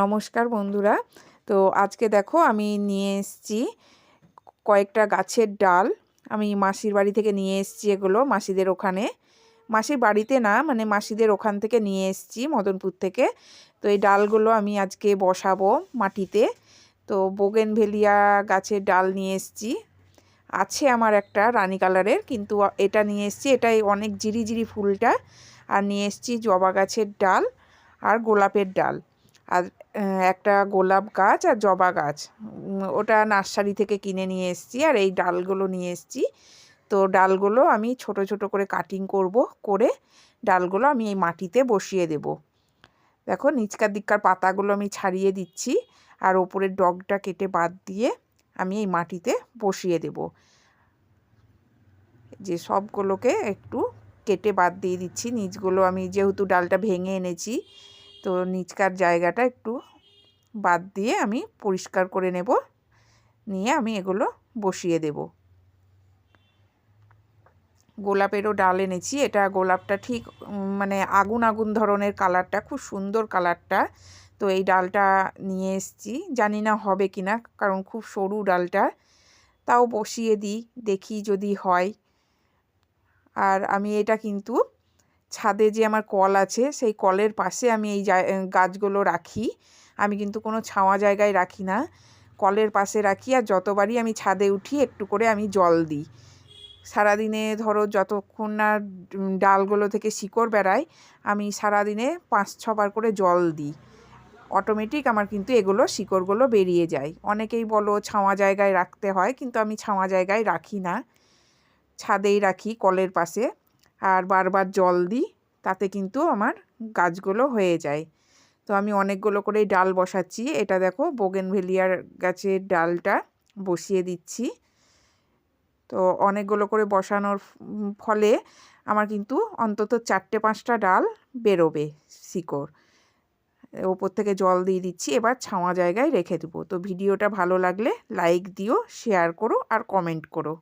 নমস্কার বন্ধুরা। তো আজকে দেখো আমি নিয়ে এসেছি কয়েকটা গাছের ডাল। আমি মাসির বাড়ি থেকে নিয়ে এসেছি এগুলো মাসিদের ওখানে। মাসির বাড়িতে না মানে মাসিদের ওখান থেকে নিয়ে এসেছি মদনপুর থেকে। তো এই ডালগুলো আমি আজকে বসাবো মাটিতে। তো বোগেনভেলিয়া গাছের ডাল নিয়ে এসেছি। আছে আমার একটা রানী কালারের, কিন্তু এটা নিয়ে এসেছি। এটাই অনেক জিরি জিরি ফুলটা। আর নিয়ে এসেছি জবা গাছের ডাল আর গোলাপের ডাল। আর একটা গোলাপ গাছ আর জবা গাছ। ওটা নার্সারি থেকে কিনে নিয়ে এসেছি আর এই ডালগুলো নিয়ে এসেছি। তো ডালগুলো আমি ছোট ছোট করে কাটিং করব, করে ডালগুলো আমি এই মাটিতে বসিয়ে দেব। দেখো নিচকার দিককার পাতাগুলো আমি ছাড়িয়ে দিচ্ছি আর ওপরের ডগটা কেটে বাদ দিয়ে আমি এই মাটিতে বসিয়ে দেব। যে সবগুলোকে একটু কেটে বাদ দিয়ে দিচ্ছি। নিচগুলো আমি যেহেতু ডালটা ভেঙে এনেছি তো নিচকার জায়গাটা একটু বাদ দিয়ে আমি পরিষ্কার করে নেব। নিয়ে আমি এগুলো বসিয়ে দেব। গোলাপেরও ডাল এনেছি। এটা গোলাপটা ঠিক মানে আগুন আগুন ধরনের কালারটা, খুব সুন্দর কালারটা। তো এই ডালটা নিয়ে এসছি। জানি না হবে কি না, কারণ খুব সরু ডালটা। তাও বসিয়ে দিই, দেখি যদি হয়। আর আমি এটা কিন্তু ছাদে যে আমার কল আছে, সেই কলের পাশে আমি এই গাছগুলো রাখি। আমি কিন্তু কোনো ছাওয়া জায়গায় রাখি না। কলের পাশে রাখি আর যতবারই আমি ছাদে উঠি, একটু করে আমি জল দিই। সারাদিনে ধরো যতক্ষণ না ডালগুলো থেকে শিকড় বেড়ায়, আমি সারাদিনে পাঁচ ছবার করে জল দিই। অটোমেটিক আমার কিন্তু এগুলো শিকড়গুলো বেরিয়ে যায়। অনেকেই বলো ছাওয়া জায়গায় রাখতে হয়, কিন্তু আমি ছাওয়া জায়গায় রাখি না। ছাদেই রাখি কলের পাশে। আর বারবার জল দিই, তাতে কিন্তু আমার গাছগুলো হয়ে যায়। তো আমি অনেকগুলো করেই ডাল বসাচ্ছি। এটা দেখো, বোগেনভেলিয়ার গাছের ডালটা বসিয়ে দিচ্ছি। তো অনেকগুলো করে বসানোর ফলে আমার কিন্তু অন্তত চারটে পাঁচটা ডাল বেরোবে শিকড়। ওপর থেকে জল দিয়ে দিচ্ছি, এবার ছাওয়া জায়গায় রেখে দেবো। তো ভিডিওটা ভালো লাগলে লাইক দিও, শেয়ার করো আর কমেন্ট করো।